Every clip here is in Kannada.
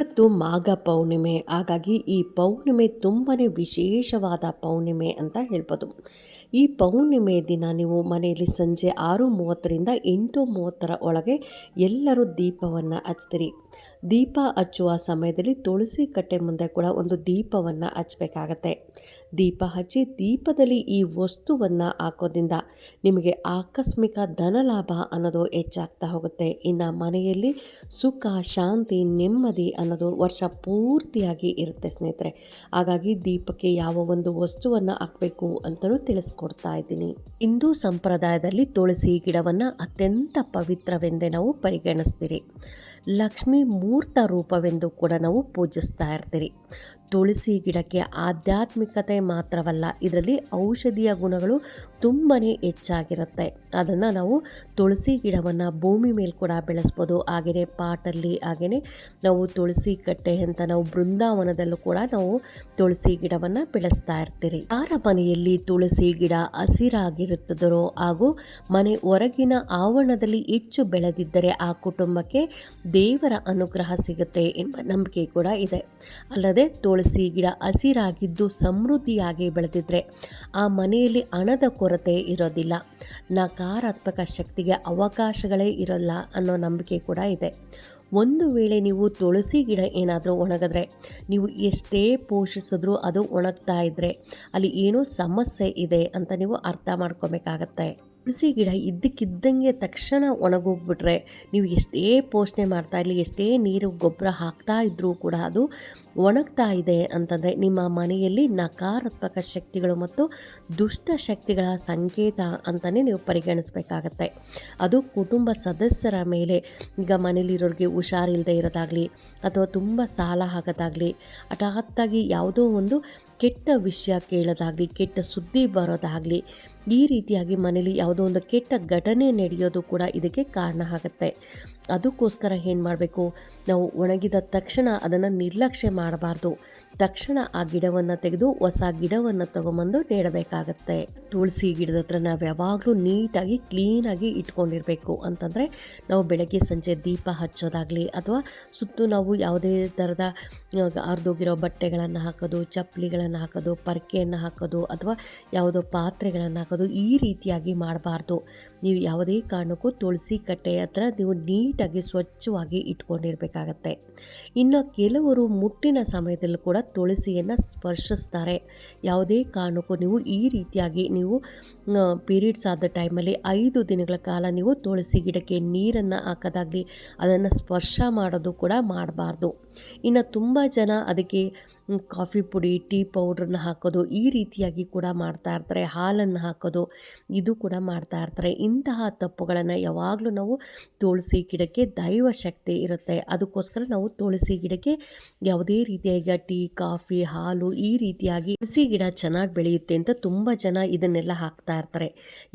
ಇವತ್ತು ಮಾಘ ಪೌರ್ಣಿಮೆ. ಹಾಗಾಗಿ ಈ ಪೌರ್ಣಿಮೆ ತುಂಬಾ ವಿಶೇಷವಾದ ಪೌರ್ಣಿಮೆ ಅಂತ ಹೇಳ್ಬೋದು. ಈ ಪೌರ್ಣಿಮೆ ದಿನ ನೀವು ಮನೆಯಲ್ಲಿ ಸಂಜೆ ಆರು ಮೂವತ್ತರಿಂದ ಎಂಟು ಮೂವತ್ತರ ಒಳಗೆ ಎಲ್ಲರೂ ದೀಪವನ್ನು ಹಚ್ತೀರಿ. ದೀಪ ಹಚ್ಚುವ ಸಮಯದಲ್ಲಿ ತುಳಸಿ ಕಟ್ಟೆ ಮುಂದೆ ಕೂಡ ಒಂದು ದೀಪವನ್ನು ಹಚ್ಚಬೇಕಾಗತ್ತೆ. ದೀಪ ಹಚ್ಚಿ ದೀಪದಲ್ಲಿ ಈ ವಸ್ತುವನ್ನು ಹಾಕೋದ್ರಿಂದ ನಿಮಗೆ ಆಕಸ್ಮಿಕ ಧನಲಾಭ ಅನ್ನೋದು ಹೆಚ್ಚಾಗ್ತಾ ಹೋಗುತ್ತೆ. ಇನ್ನು ಮನೆಯಲ್ಲಿ ಸುಖ, ಶಾಂತಿ, ನೆಮ್ಮದಿ ಅನ್ನೋದು ವರ್ಷ ಪೂರ್ತಿಯಾಗಿ ಇರುತ್ತೆ ಸ್ನೇಹಿತರೆ. ಹಾಗಾಗಿ ದೀಪಕ್ಕೆ ಯಾವ ಒಂದು ವಸ್ತುವನ್ನು ಹಾಕಬೇಕು ಅಂತಲೂ ತಿಳಿಸ್ಕೊಡ್ತಾ ಇದ್ದೀನಿ. ಹಿಂದೂ ಸಂಪ್ರದಾಯದಲ್ಲಿ ತುಳಸಿ ಗಿಡವನ್ನು ಅತ್ಯಂತ ಪವಿತ್ರವೆಂದೇ ನಾವು ಪರಿಗಣಿಸ್ತೀರಿ. ಲಕ್ಷ್ಮಿ ಮೂರ್ತ ರೂಪವೆಂದು ಕೂಡ ನಾವು ಪೂಜಿಸ್ತಾ ಇರ್ತೀರಿ. ತುಳಸಿ ಗಿಡಕ್ಕೆ ಆಧ್ಯಾತ್ಮಿಕತೆ ಮಾತ್ರವಲ್ಲ, ಇದರಲ್ಲಿ ಔಷಧೀಯ ಗುಣಗಳು ತುಂಬಾ ಹೆಚ್ಚಾಗಿರುತ್ತೆ. ಅದನ್ನು ನಾವು ತುಳಸಿ ಗಿಡವನ್ನು ಭೂಮಿ ಮೇಲೆ ಕೂಡ ಬೆಳೆಸ್ಬೋದು. ಹಾಗೆಯೇ ಪಾಟಲ್ಲಿ ಹಾಗೆಯೇ ನಾವು ತುಳಸಿ ಕಟ್ಟೆ ಅಂತ ನಾವು ಬೃಂದಾವನದಲ್ಲೂ ಕೂಡ ನಾವು ತುಳಸಿ ಗಿಡವನ್ನು ಬೆಳೆಸ್ತಾ ಇರ್ತೀರಿ. ಯಾರ ಮನೆಯಲ್ಲಿ ತುಳಸಿ ಗಿಡ ಹಸಿರಾಗಿರುತ್ತದರೋ ಹಾಗೂ ಮನೆ ಹೊರಗಿನ ಆವರಣದಲ್ಲಿ ಹೆಚ್ಚು ಬೆಳೆದಿದ್ದರೆ ಆ ಕುಟುಂಬಕ್ಕೆ ದೇವರ ಅನುಗ್ರಹ ಸಿಗುತ್ತೆ ಎಂಬ ನಂಬಿಕೆ ಕೂಡ ಇದೆ. ಅಲ್ಲದೆ ತುಳಸಿ ಗಿಡ ಹಸಿರಾಗಿದ್ದು ಸಮೃದ್ಧಿಯಾಗಿ ಬೆಳೆದಿದ್ರೆ ಆ ಮನೆಯಲ್ಲಿ ಹಣದ ಕೊರತೆ ಇರೋದಿಲ್ಲ. ನಕಾರಾತ್ಮಕ ಶಕ್ತಿಗೆ ಅವಕಾಶಗಳೇ ಇರೋಲ್ಲ ಅನ್ನೋ ನಂಬಿಕೆ ಕೂಡ ಇದೆ. ಒಂದು ವೇಳೆ ನೀವು ತುಳಸಿ ಗಿಡ ಏನಾದರೂ ಒಣಗಿದ್ರೆ, ನೀವು ಎಷ್ಟೇ ಪೋಷಿಸಿದ್ರೂ ಅದು ಒಣಗ್ತಾ ಇದ್ದರೆ ಅಲ್ಲಿ ಏನೋ ಸಮಸ್ಯೆ ಇದೆ ಅಂತ ನೀವು ಅರ್ಥ ಮಾಡ್ಕೊಬೇಕಾಗತ್ತೆ. ತುಳಸಿ ಗಿಡ ಇದ್ದಕ್ಕಿದ್ದಂಗೆ ತಕ್ಷಣ ಒಣಗೋಗ್ಬಿಟ್ರೆ ನೀವು ಎಷ್ಟೇ ಪೋಷಣೆ ಮಾಡ್ತಾ ಇರಲಿ, ಎಷ್ಟೇ ನೀರು ಗೊಬ್ಬರ ಹಾಕ್ತಾ ಇದ್ದರೂ ಕೂಡ ಅದು ಒಣಗ್ತಾ ಇದೆ ಅಂತಂದರೆ ನಿಮ್ಮ ಮನೆಯಲ್ಲಿ ನಕಾರಾತ್ಮಕ ಶಕ್ತಿಗಳು ಮತ್ತು ದುಷ್ಟ ಶಕ್ತಿಗಳ ಸಂಕೇತ ಅಂತಲೇ ನೀವು ಪರಿಗಣಿಸಬೇಕಾಗತ್ತೆ. ಅದು ಕುಟುಂಬ ಸದಸ್ಯರ ಮೇಲೆ ಈಗ ಮನೇಲಿರೋರಿಗೆ ಹುಷಾರಿಲ್ಲದೆ ಇರೋದಾಗಲಿ ಅಥವಾ ತುಂಬ ಸಾಲ ಆಗೋದಾಗಲಿ ಹಠಾತ್ತಾಗಿ ಯಾವುದೋ ಒಂದು ಕೆಟ್ಟ ವಿಷಯ ಕೇಳೋದಾಗಲಿ, ಕೆಟ್ಟ ಸುದ್ದಿ ಬರೋದಾಗಲಿ ಈ ರೀತಿಯಾಗಿ ಮನೇಲಿ ಯಾವುದೋ ಒಂದು ಕೆಟ್ಟ ಘಟನೆ ನಡೆಯೋದು ಕೂಡ ಇದಕ್ಕೆ ಕಾರಣ ಆಗುತ್ತೆ. ಅದಕ್ಕೋಸ್ಕರ ಏನು ಮಾಡಬೇಕು? ನಾವು ಒಣಗಿದ ತಕ್ಷಣ ಅದನ್ನು ನಿರ್ಲಕ್ಷ್ಯ ಮಾಡಬಾರ್ದು. ತಕ್ಷಣ ಆ ಗಿಡವನ್ನು ತೆಗೆದು ಹೊಸ ಗಿಡವನ್ನು ತಗೊಂಬಂದು ನೆಡಬೇಕಾಗತ್ತೆ. ತುಳಸಿ ಗಿಡದ ಹತ್ರ ನಾವು ಯಾವಾಗಲೂ ನೀಟಾಗಿ ಕ್ಲೀನಾಗಿ ಇಟ್ಕೊಂಡಿರಬೇಕು. ಅಂತಂದರೆ ನಾವು ಬೆಳಗ್ಗೆ ಸಂಜೆ ದೀಪ ಹಚ್ಚೋದಾಗಲಿ ಅಥವಾ ಸುತ್ತು ನಾವು ಯಾವುದೇ ಥರದ ಹರಿದೋಗಿರೋ ಬಟ್ಟೆಗಳನ್ನು ಹಾಕೋದು, ಚಪ್ಪಲಿಗಳನ್ನು ಹಾಕೋದು, ಪರ್ಕೆಯನ್ನು ಹಾಕೋದು ಅಥವಾ ಯಾವುದೋ ಪಾತ್ರೆಗಳನ್ನು ಹಾಕೋದು ಈ ರೀತಿಯಾಗಿ ಮಾಡಬಾರ್ದು. ನೀವು ಯಾವುದೇ ಕಾರಣಕ್ಕೂ ತುಳಸಿ ಕಟ್ಟೆ ಹತ್ರ ನೀವು ನೀಟಾಗಿ ಸ್ವಚ್ಛವಾಗಿ ಇಟ್ಕೊಂಡಿರಬೇಕಾಗತ್ತೆ. ಇನ್ನು ಕೆಲವರು ಮುಟ್ಟಿನ ಸಮಯದಲ್ಲೂ ಕೂಡ ತುಳಸಿಯನ್ನು ಸ್ಪರ್ಶಿಸ್ತಾರೆ. ಯಾವುದೇ ಕಾರಣಕ್ಕೂ ನೀವು ಈ ರೀತಿಯಾಗಿ ನೀವು ಪೀರಿಯಡ್ಸ್ ಆದ ಟೈಮಲ್ಲಿ ಐದು ದಿನಗಳ ಕಾಲ ನೀವು ತುಳಸಿ ಗಿಡಕ್ಕೆ ನೀರನ್ನು ಹಾಕೋದಾಗಲಿ, ಅದನ್ನು ಸ್ಪರ್ಶ ಮಾಡೋದು ಕೂಡ ಮಾಡಬಾರ್ದು. ಇನ್ನು ತುಂಬ ಜನ ಅದಕ್ಕೆ ಕಾಫಿ ಪುಡಿ, ಟೀ ಪೌಡ್ರನ್ನ ಹಾಕೋದು, ಈ ರೀತಿಯಾಗಿ ಕೂಡ ಮಾಡ್ತಾ ಇರ್ತಾರೆ. ಹಾಲನ್ನು ಹಾಕೋದು, ಇದು ಕೂಡ ಮಾಡ್ತಾ ಇರ್ತಾರೆ. ಇಂತಹ ತಪ್ಪುಗಳನ್ನು ಯಾವಾಗಲೂ ನಾವು ತುಳಸಿ ಗಿಡಕ್ಕೆ ದೈವ ಶಕ್ತಿ ಇರುತ್ತೆ. ಅದಕ್ಕೋಸ್ಕರ ನಾವು ತುಳಸಿ ಗಿಡಕ್ಕೆ ಯಾವುದೇ ರೀತಿಯಾಗಿ ಟೀ, ಕಾಫಿ, ಹಾಲು ಈ ರೀತಿಯಾಗಿ ತುಳಸಿ ಗಿಡ ಚೆನ್ನಾಗಿ ಬೆಳೆಯುತ್ತೆ ಅಂತ ತುಂಬ ಜನ ಇದನ್ನೆಲ್ಲ ಹಾಕ್ತಾ ಇರ್ತಾರೆ.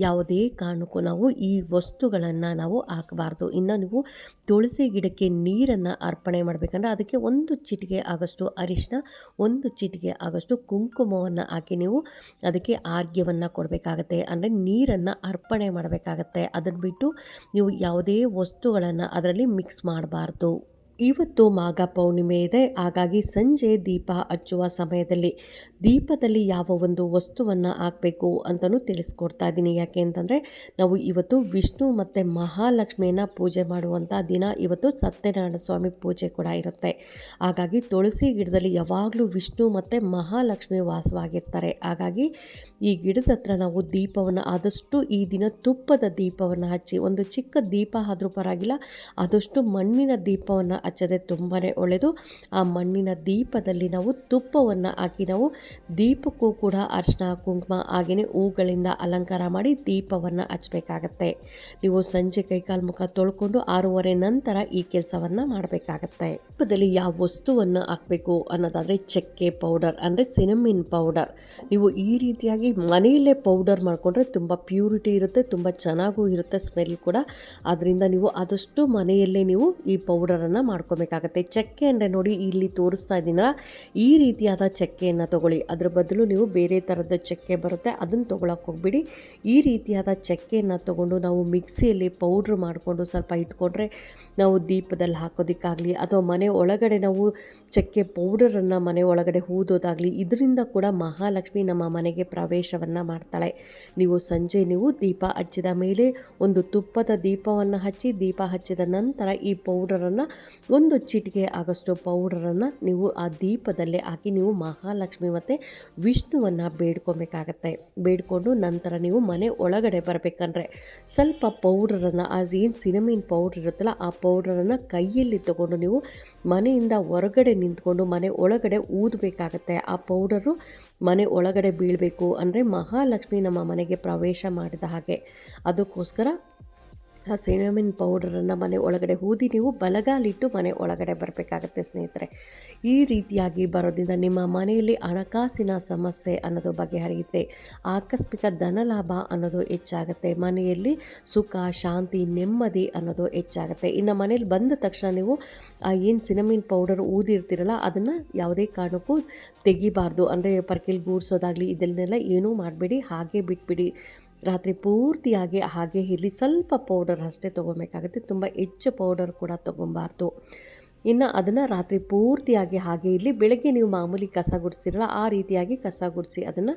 ಯಾವುದೇ ಕಾರಣಕ್ಕೂ ನಾವು ಈ ವಸ್ತುಗಳನ್ನು ನಾವು ಹಾಕಬಾರ್ದು. ಇನ್ನು ನೀವು ತುಳಸಿ ಗಿಡಕ್ಕೆ ನೀರನ್ನು ಅರ್ಪಣೆ ಮಾಡಬೇಕಂದ್ರೆ ಅದಕ್ಕೆ ಒಂದು ಚಿಟಿಕೆ ಆಗಷ್ಟು ಅರಿಶಿನ ಒಂದು ಚಿಟಿಕೆ ಆಗಷ್ಟು ಕುಂಕುಮವನ್ನು ಹಾಕಿ ನೀವು ಅದಕ್ಕೆ ಆರ್ಘ್ಯವನ್ನು ಕೊಡಬೇಕಾಗತ್ತೆ. ಅಂದರೆ ನೀರನ್ನು ಅರ್ಪಣೆ ಮಾಡಬೇಕಾಗತ್ತೆ. ಅದನ್ನು ಬಿಟ್ಟು ನೀವು ಯಾವುದೇ ವಸ್ತುಗಳನ್ನು ಅದರಲ್ಲಿ ಮಿಕ್ಸ್ ಮಾಡಬಾರ್ದು. ಇವತ್ತು ಮಾಘ ಪೌರ್ಣಿಮೆ ಇದೆ. ಹಾಗಾಗಿ ಸಂಜೆ ದೀಪ ಹಚ್ಚುವ ಸಮಯದಲ್ಲಿ ದೀಪದಲ್ಲಿ ಯಾವ ಒಂದು ವಸ್ತುವನ್ನು ಹಾಕಬೇಕು ಅಂತಲೂ ತಿಳಿಸ್ಕೊಡ್ತಾ ಇದ್ದೀನಿ ಯಾಕೆ ಅಂತಂದರೆ, ನಾವು ಇವತ್ತು ವಿಷ್ಣು ಮತ್ತು ಮಹಾಲಕ್ಷ್ಮಿಯನ್ನು ಪೂಜೆ ಮಾಡುವಂಥ ದಿನ ಇವತ್ತು ಸತ್ಯನಾರಾಯಣ ಸ್ವಾಮಿ ಪೂಜೆ ಕೂಡ ಇರುತ್ತೆ. ಹಾಗಾಗಿ ತುಳಸಿ ಗಿಡದಲ್ಲಿ ಯಾವಾಗಲೂ ವಿಷ್ಣು ಮತ್ತು ಮಹಾಲಕ್ಷ್ಮಿ ವಾಸವಾಗಿರ್ತಾರೆ. ಹಾಗಾಗಿ ಈ ಗಿಡದ ಹತ್ರ ನಾವು ದೀಪವನ್ನು, ಆದಷ್ಟು ಈ ದಿನ ತುಪ್ಪದ ದೀಪವನ್ನು ಹಚ್ಚಿ, ಒಂದು ಚಿಕ್ಕ ದೀಪ ಆದರೂ ಪರವಾಗಿಲ್ಲ, ಆದಷ್ಟು ಮಣ್ಣಿನ ದೀಪವನ್ನು ಹಚ್ಚದೆ ತುಂಬಾ ಒಳ್ಳೆಯದು ಆ ಮಣ್ಣಿನ ದೀಪದಲ್ಲಿ ನಾವು ತುಪ್ಪವನ್ನು ಹಾಕಿ ನಾವು ದೀಪಕ್ಕೂ ಕೂಡ ಅರ್ಶನ, ಕುಂಕುಮ ಹಾಗೆಯೇ ಹೂಗಳಿಂದ ಅಲಂಕಾರ ಮಾಡಿ ದೀಪವನ್ನು ಹಚ್ಚಬೇಕಾಗತ್ತೆ ನೀವು ಸಂಜೆ ಕೈಕಾಲು ಮುಖ ತೊಳ್ಕೊಂಡು ಆರೂವರೆ ನಂತರ ಈ ಕೆಲಸವನ್ನು ಮಾಡಬೇಕಾಗತ್ತೆ. ದೀಪದಲ್ಲಿ ಯಾವ ವಸ್ತುವನ್ನು ಹಾಕಬೇಕು ಅನ್ನೋದಾದರೆ ಚಕ್ಕೆ ಪೌಡರ್ ಅಂದರೆ ಸಿನಮಿನ್ ಪೌಡರ್. ನೀವು ಈ ರೀತಿಯಾಗಿ ಮನೆಯಲ್ಲೇ ಪೌಡರ್ ಮಾಡಿಕೊಂಡ್ರೆ ತುಂಬ ಪ್ಯೂರಿಟಿ ಇರುತ್ತೆ, ತುಂಬ ಚೆನ್ನಾಗೂ ಇರುತ್ತೆ ಸ್ಮೆಲ್ ಕೂಡ. ಅದರಿಂದ ನೀವು ಆದಷ್ಟು ಮನೆಯಲ್ಲೇ ನೀವು ಈ ಪೌಡರನ್ನು ಮಾಡ್ಕೋಬೇಕಾಗತ್ತೆ. ಚಕ್ಕೆ ಅಂದರೆ ನೋಡಿ ಇಲ್ಲಿ ತೋರಿಸ್ತಾ ಇದ್ದೀನಲ್ಲ ಈ ರೀತಿಯಾದ ಚಕ್ಕೆಯನ್ನು ತಗೊಳ್ಳಿ. ಅದ್ರ ಬದಲು ನೀವು ಬೇರೆ ಥರದ ಚಕ್ಕೆ ಬರುತ್ತೆ, ಅದನ್ನು ತೊಗೊಳಕ್ಕೆ ಹೋಗ್ಬಿಡಿ. ಈ ರೀತಿಯಾದ ಚಕ್ಕೆಯನ್ನು ತೊಗೊಂಡು ನಾವು ಮಿಕ್ಸಿಯಲ್ಲಿ ಪೌಡ್ರ್ ಮಾಡಿಕೊಂಡು ಸ್ವಲ್ಪ ಇಟ್ಕೊಂಡ್ರೆ ನಾವು ದೀಪದಲ್ಲಿ ಹಾಕೋದಕ್ಕಾಗಲಿ, ಅಥವಾ ಮನೆ ಒಳಗಡೆ ನಾವು ಚಕ್ಕೆ ಪೌಡರನ್ನು ಮನೆ ಒಳಗಡೆ ಹೂದೋದಾಗಲಿ, ಇದರಿಂದ ಕೂಡ ಮಹಾಲಕ್ಷ್ಮಿ ನಮ್ಮ ಮನೆಗೆ ಪ್ರವೇಶವನ್ನು ಮಾಡ್ತಾಳೆ. ನೀವು ಸಂಜೆ ನೀವು ದೀಪ ಹಚ್ಚಿದ ಮೇಲೆ ಒಂದು ತುಪ್ಪದ ದೀಪವನ್ನು ಹಚ್ಚಿ, ದೀಪ ಹಚ್ಚಿದ ನಂತರ ಈ ಪೌಡರನ್ನು ಒಂದು ಚಿಟಿಕೆ ಆಗಷ್ಟು ಪೌಡರನ್ನು ನೀವು ಆ ದೀಪದಲ್ಲೇ ಹಾಕಿ ನೀವು ಮಹಾಲಕ್ಷ್ಮಿ ಮತ್ತು ವಿಷ್ಣುವನ್ನು ಬೇಡ್ಕೊಬೇಕಾಗತ್ತೆ. ಬೇಡ್ಕೊಂಡು ನಂತರ ನೀವು ಮನೆ ಒಳಗಡೆ ಬರಬೇಕಂದ್ರೆ ಸ್ವಲ್ಪ ಪೌಡರನ್ನು ಏನು ಸಿನಮಿನ್ ಪೌಡ್ರ್ ಇರುತ್ತಲ್ಲ ಆ ಪೌಡರನ್ನು ಕೈಯಲ್ಲಿ ತಗೊಂಡು ನೀವು ಮನೆಯಿಂದ ಹೊರಗಡೆ ನಿಂತ್ಕೊಂಡು ಮನೆ ಒಳಗಡೆ ಊದಬೇಕಾಗತ್ತೆ. ಆ ಪೌಡರು ಮನೆ ಒಳಗಡೆ ಬೀಳಬೇಕು ಅಂದರೆ ಮಹಾಲಕ್ಷ್ಮಿ ನಮ್ಮ ಮನೆಗೆ ಪ್ರವೇಶ ಮಾಡಿದ ಹಾಗೆ. ಅದಕ್ಕೋಸ್ಕರ ಆ ಸಿನಮಿನ್ ಪೌಡರನ್ನು ಮನೆ ಒಳಗಡೆ ಊದಿ ನೀವು ಬಲಗಾಲಿಟ್ಟು ಮನೆ ಒಳಗಡೆ ಬರಬೇಕಾಗತ್ತೆ ಸ್ನೇಹಿತರೆ. ಈ ರೀತಿಯಾಗಿ ಬರೋದ್ರಿಂದ ನಿಮ್ಮ ಮನೆಯಲ್ಲಿ ಹಣಕಾಸಿನ ಸಮಸ್ಯೆ ಅನ್ನೋದು ಬಗೆಹರಿಯುತ್ತೆ. ಆಕಸ್ಮಿಕ ಧನಲಾಭ ಅನ್ನೋದು ಹೆಚ್ಚಾಗುತ್ತೆ. ಮನೆಯಲ್ಲಿ ಸುಖ, ಶಾಂತಿ, ನೆಮ್ಮದಿ ಅನ್ನೋದು ಹೆಚ್ಚಾಗುತ್ತೆ. ಇನ್ನು ಮನೇಲಿ ಬಂದ ತಕ್ಷಣ ನೀವು ಏನು ಸಿನಮಿನ್ ಪೌಡರ್ ಊದಿರ್ತೀರಲ್ಲ ಅದನ್ನು ಯಾವುದೇ ಕಾರಣಕ್ಕೂ ತೆಗಿಬಾರ್ದು. ಅಂದರೆ, ಪರ್ಕಿಲ್ ಗೂಡ್ಸೋದಾಗಲಿ, ಇದನ್ನೆಲ್ಲ ಏನೂ ಮಾಡಬೇಡಿ. ಹಾಗೆ ಬಿಟ್ಬಿಡಿ. ರಾತ್ರಿ ಪೂರ್ತಿಯಾಗಿ ಹಾಗೆ ಇಲ್ಲಿ ಸ್ವಲ್ಪ ಪೌಡರ್ ಅಷ್ಟೇ ತೊಗೊಬೇಕಾಗುತ್ತೆ ತುಂಬ ಹೆಚ್ಚು ಪೌಡರ್ ಕೂಡ ತೊಗೊಬಾರ್ದು ಇನ್ನು ಅದನ್ನು ರಾತ್ರಿ ಪೂರ್ತಿಯಾಗಿ ಹಾಗೆ ಇರಲಿ. ಬೆಳಗ್ಗೆ ನೀವು ಮಾಮೂಲಿ ಕಸ ಗುಡಿಸಿರಲ್ಲ, ಆ ರೀತಿಯಾಗಿ ಕಸ ಗುಡಿಸಿ ಅದನ್ನು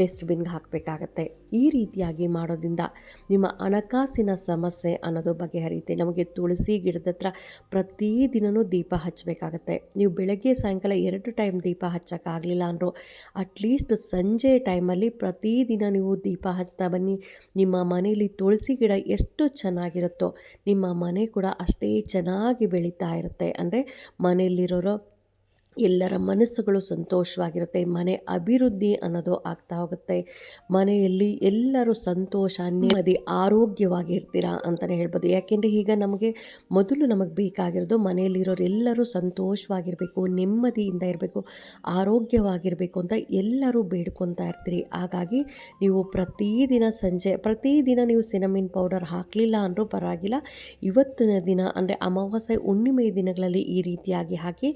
ಡಸ್ಟ್ಬಿನ್ಗೆ ಹಾಕಬೇಕಾಗತ್ತೆ. ಈ ರೀತಿಯಾಗಿ ಮಾಡೋದ್ರಿಂದ ನಿಮ್ಮ ಹಣಕಾಸಿನ ಸಮಸ್ಯೆ ಅನ್ನೋದು ಬಗೆಹರಿಯುತ್ತೆ. ನಮಗೆ ತುಳಸಿ ಗಿಡದ ಹತ್ರ ಪ್ರತಿದಿನವೂ ದೀಪ ಹಚ್ಚಬೇಕಾಗತ್ತೆ. ನೀವು ಬೆಳಗ್ಗೆ, ಸಾಯಂಕಾಲ ಎರಡು ಟೈಮ್ ದೀಪ ಹಚ್ಚೋಕ್ಕಾಗಲಿಲ್ಲ ಅಂದರು ಅಟ್ಲೀಸ್ಟ್ ಸಂಜೆ ಟೈಮಲ್ಲಿ ಪ್ರತಿದಿನ ನೀವು ದೀಪ ಹಚ್ತಾ ಬನ್ನಿ. ನಿಮ್ಮ ಮನೆಯಲ್ಲಿ ತುಳಸಿ ಗಿಡ ಎಷ್ಟು ಚೆನ್ನಾಗಿರುತ್ತೋ ನಿಮ್ಮ ಮನೆ ಕೂಡ ಅಷ್ಟೇ ಚೆನ್ನಾಗಿ ಬೆಳೀತಾ ಇರುತ್ತೆ ಅಂದರೆ ಮನೆಯಲ್ಲಿರೋರು ಎಲ್ಲರ ಮನಸ್ಸುಗಳು ಸಂತೋಷವಾಗಿರುತ್ತೆ, ಮನೆ ಅಭಿವೃದ್ಧಿ ಅನ್ನೋದು ಆಗ್ತಾ ಹೋಗುತ್ತೆ. ಮನೆಯಲ್ಲಿ ಎಲ್ಲರೂ ಸಂತೋಷ, ನೆಮ್ಮದಿ, ಆರೋಗ್ಯವಾಗಿರ್ತೀರಾ ಅಂತಲೇ ಹೇಳ್ಬೋದು. ಯಾಕೆಂದರೆ ಈಗ ನಮಗೆ ಮೊದಲು ನಮಗೆ ಬೇಕಾಗಿರೋದು ಮನೆಯಲ್ಲಿರೋರು ಎಲ್ಲರೂ ಸಂತೋಷವಾಗಿರಬೇಕು, ನೆಮ್ಮದಿಯಿಂದ ಇರಬೇಕು, ಆರೋಗ್ಯವಾಗಿರಬೇಕು ಅಂತ ಎಲ್ಲರೂ ಬೇಡ್ಕೊತಾ ಇರ್ತೀರಿ. ಹಾಗಾಗಿ ನೀವು ಪ್ರತಿದಿನ ಸಂಜೆ, ಪ್ರತಿದಿನ ನೀವು ಸಿನಮಿನ್ ಪೌಡರ್ ಹಾಕಲಿಲ್ಲ ಅಂದರೂ ಪರವಾಗಿಲ್ಲ. ಇವತ್ತಿನ ದಿನ ಅಂದರೆ ಅಮಾವಾಸ್ಯೆ ಹುಣ್ಣಿಮೆ ದಿನಗಳಲ್ಲಿ ಈ ರೀತಿಯಾಗಿ ಹಾಕಿ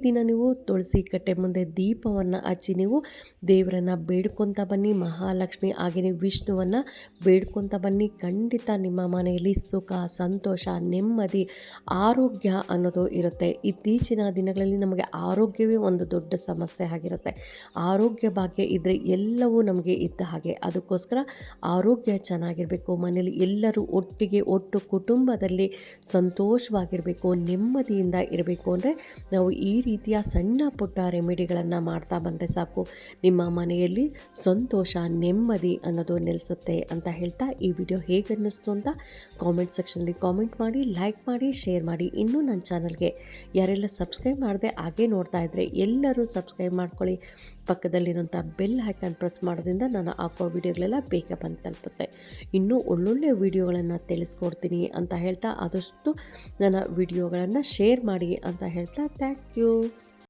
ಪ್ರತಿದಿನ ನೀವು ತುಳಸಿ ಕಟ್ಟೆ ಮುಂದೆ ದೀಪವನ್ನು ಹಚ್ಚಿ ನೀವು ದೇವರನ್ನು ಬೇಡ್ಕೊತ ಬನ್ನಿ, ಮಹಾಲಕ್ಷ್ಮಿ ಹಾಗೆಯೇ ವಿಷ್ಣುವನ್ನು ಬೇಡ್ಕೊತ ಬನ್ನಿ. ಖಂಡಿತ ನಿಮ್ಮ ಮನೆಯಲ್ಲಿ ಸುಖ, ಸಂತೋಷ, ನೆಮ್ಮದಿ, ಆರೋಗ್ಯ ಅನ್ನೋದು ಇರುತ್ತೆ. ಇತ್ತೀಚಿನ ದಿನಗಳಲ್ಲಿ ನಮಗೆ ಆರೋಗ್ಯವೇ ಒಂದು ದೊಡ್ಡ ಸಮಸ್ಯೆ ಆಗಿರುತ್ತೆ. ಆರೋಗ್ಯ ಭಾಗ್ಯ ಇದ್ದರೆ ಎಲ್ಲವೂ ನಮಗೆ ಇದ್ದ ಹಾಗೆ. ಅದಕ್ಕೋಸ್ಕರ ಆರೋಗ್ಯ ಚೆನ್ನಾಗಿರಬೇಕು, ಮನೆಯಲ್ಲಿ ಎಲ್ಲರೂ ಒಟ್ಟಿಗೆ ಒಟ್ಟು ಕುಟುಂಬದಲ್ಲಿ ಸಂತೋಷವಾಗಿರಬೇಕು, ನೆಮ್ಮದಿಯಿಂದ ಇರಬೇಕು. ಅಂದರೆ ನಾವು ಈ ರೀತಿಯ ಸಣ್ಣ ಪುಟ್ಟ ರೆಮಿಡಿಗಳನ್ನು ಮಾಡ್ತಾ ಬಂದರೆ ಸಾಕು. ನಿಮ್ಮ ಮನೆಯಲ್ಲಿ ಸಂತೋಷ, ನೆಮ್ಮದಿ ಅನ್ನೋದು ನೆಲೆಸುತ್ತೆ ಅಂತ ಹೇಳ್ತಾ ಈ ವಿಡಿಯೋ ಹೇಗೆ ಅನ್ನಿಸ್ತು ಅಂತ ಕಾಮೆಂಟ್ ಸೆಕ್ಷನಲ್ಲಿ ಕಾಮೆಂಟ್ ಮಾಡಿ ಲೈಕ್ ಮಾಡಿ ಶೇರ್ ಮಾಡಿ. ಇನ್ನೂ ನನ್ನ ಚಾನಲ್ಗೆ ಯಾರೆಲ್ಲ ಸಬ್ಸ್ಕ್ರೈಬ್ ಮಾಡಿದೆ ಹಾಗೆ ನೋಡ್ತಾ ಇದ್ದರೆ ಎಲ್ಲರೂ ಸಬ್ಸ್ಕ್ರೈಬ್ ಮಾಡ್ಕೊಳ್ಳಿ. ಪಕ್ಕದಲ್ಲಿರುವಂಥ ಬೆಲ್ ಹ್ಯಾಕನ್ ಪ್ರೆಸ್ ಮಾಡೋದ್ರಿಂದ ನಾನು ಹಾಕೋ ವಿಡಿಯೋಗಳೆಲ್ಲ ಬೇಗ ಬಂದು ತಲುಪುತ್ತೆ. ಇನ್ನೂ ಒಳ್ಳೊಳ್ಳೆ ವಿಡಿಯೋಗಳನ್ನು ತಿಳಿಸ್ಕೊಡ್ತೀನಿ ಅಂತ ಹೇಳ್ತಾ ಆದಷ್ಟು ನನ್ನ ವಿಡಿಯೋಗಳನ್ನು ಶೇರ್ ಮಾಡಿ ಅಂತ ಹೇಳ್ತಾ ಥ್ಯಾಂಕ್ ಯು